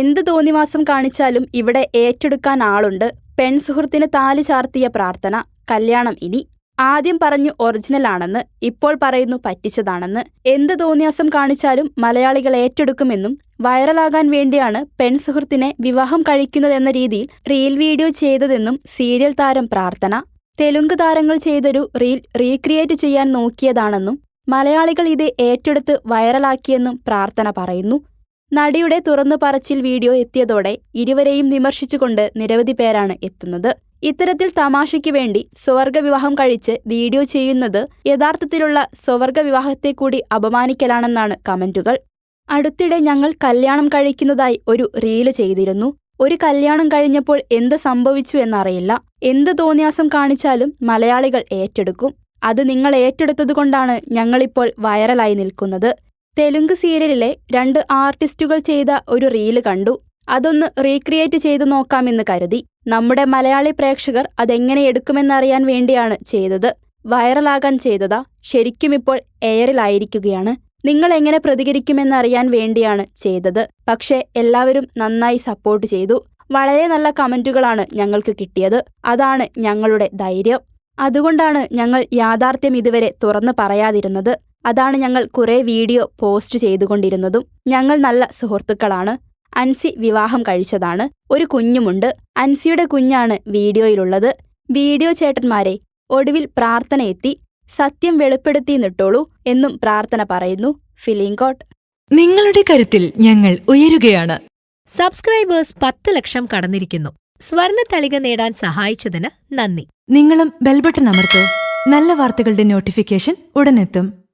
എന്ത് തോന്നിവാസം കാണിച്ചാലും ഇവിടെ ഏറ്റെടുക്കാൻ ആളുണ്ട്. പെൺസുഹൃത്തിന് താലി ചാർത്തിയ പ്രാർത്ഥന. കല്യാണം ഇനി. ആദ്യം പറഞ്ഞു ഒറിജിനൽ ആണെന്ന് ഇപ്പോൾ പറയുന്നു പറ്റിച്ചതാണെന്ന്. എന്ത് തോന്നിയാസം കാണിച്ചാലും മലയാളികൾ ഏറ്റെടുക്കുമെന്നും വൈറലാകാൻ വേണ്ടിയാണ് പെൺസുഹൃത്തിനെ വിവാഹം കഴിക്കുന്നതെന്ന രീതിയിൽ റീൽ വീഡിയോ ചെയ്തതെന്നും സീരിയൽ താരം പ്രാർത്ഥന. തെലുങ്ക് താരങ്ങൾ ചെയ്തൊരു റീൽ റീക്രിയേറ്റ് ചെയ്യാൻ നോക്കിയതാണെന്നും മലയാളികൾ ഇത് ഏറ്റെടുത്ത് വൈറലാക്കിയെന്നും പ്രാർത്ഥന പറയുന്നു. നടിയുടെ തുറന്നു പറച്ചിൽ വീഡിയോ എത്തിയതോടെ ഇരുവരെയും വിമർശിച്ചുകൊണ്ട് നിരവധി പേരാണ് എത്തുന്നത്. ഇത്തരത്തിൽ തമാശയ്ക്ക് വേണ്ടി സ്വർഗവിവാഹം കഴിച്ച് വീഡിയോ ചെയ്യുന്നത് യഥാർത്ഥത്തിലുള്ള സ്വർഗവിവാഹത്തെ കൂടി അപമാനിക്കലാണെന്നാണ് കമന്റുകൾ. അടുത്തിടെ ഞങ്ങൾ കല്യാണം കഴിക്കുന്നതായി ഒരു റീൽ ചെയ്തിരുന്നു. ഒരു കല്യാണം കഴിഞ്ഞപ്പോൾ എന്ത് സംഭവിച്ചു എന്നറിയില്ല. എന്ത് തോന്നിയാസം കാണിച്ചാലും മലയാളികൾ ഏറ്റെടുക്കും. അത് നിങ്ങൾ ഏറ്റെടുത്തതുകൊണ്ടാണ് ഞങ്ങളിപ്പോൾ വൈറലായി നിൽക്കുന്നത്. തെലുങ്ക് സീരിയലിലെ രണ്ട് ആർട്ടിസ്റ്റുകൾ ചെയ്ത ഒരു റീൽ കണ്ടു. അതൊന്ന് റീക്രിയേറ്റ് ചെയ്തു നോക്കാമെന്ന് കരുതി. നമ്മുടെ മലയാളി പ്രേക്ഷകർ അതെങ്ങനെ എടുക്കുമെന്നറിയാൻ വേണ്ടിയാണ് ചെയ്തത്. വൈറലാകാൻ ചെയ്തതാ. ശരിക്കും ഇപ്പോൾ എയറിലായിരിക്കുകയാണ്. നിങ്ങൾ എങ്ങനെ പ്രതികരിക്കുമെന്നറിയാൻ വേണ്ടിയാണ് ചെയ്തത്. പക്ഷേ എല്ലാവരും നന്നായി സപ്പോർട്ട് ചെയ്തു. വളരെ നല്ല കമന്റുകളാണ് ഞങ്ങൾക്ക് കിട്ടിയത്. അതാണ് ഞങ്ങളുടെ ധൈര്യം. അതുകൊണ്ടാണ് ഞങ്ങൾ യാഥാർത്ഥ്യം ഇതുവരെ തുറന്നു പറയാതിരുന്നത്. അതാണ് ഞങ്ങൾ കുറേ വീഡിയോ പോസ്റ്റ് ചെയ്തുകൊണ്ടിരുന്നതും. ഞങ്ങൾ നല്ല സുഹൃത്തുക്കളാണ്. അൻസി വിവാഹം കഴിച്ചതാണ്. ഒരു കുഞ്ഞുമുണ്ട്. അൻസിയുടെ കുഞ്ഞാണ് വീഡിയോയിലുള്ളത്. വീഡിയോ ചേട്ടന്മാരെ ഒടുവിൽ പ്രാർത്ഥന എത്തി. സത്യം വെളിപ്പെടുത്തി നിട്ടോളൂ എന്നും പ്രാർത്ഥന പറയുന്നു. ഫിലിംകോട്ട് നിങ്ങളുടെ കരുത്തിൽ ഞങ്ങൾ ഉയരുകയാണ്. സബ്സ്ക്രൈബേഴ്സ് പത്ത് ലക്ഷം കടന്നിരിക്കുന്നു. സ്വർണ തളിക നേടാൻ സഹായിച്ചതിന് നന്ദി. നിങ്ങളും ബെൽബട്ടൺ അമർത്തോ. നല്ല വാർത്തകളുടെ നോട്ടിഫിക്കേഷൻ ഉടനെത്തും.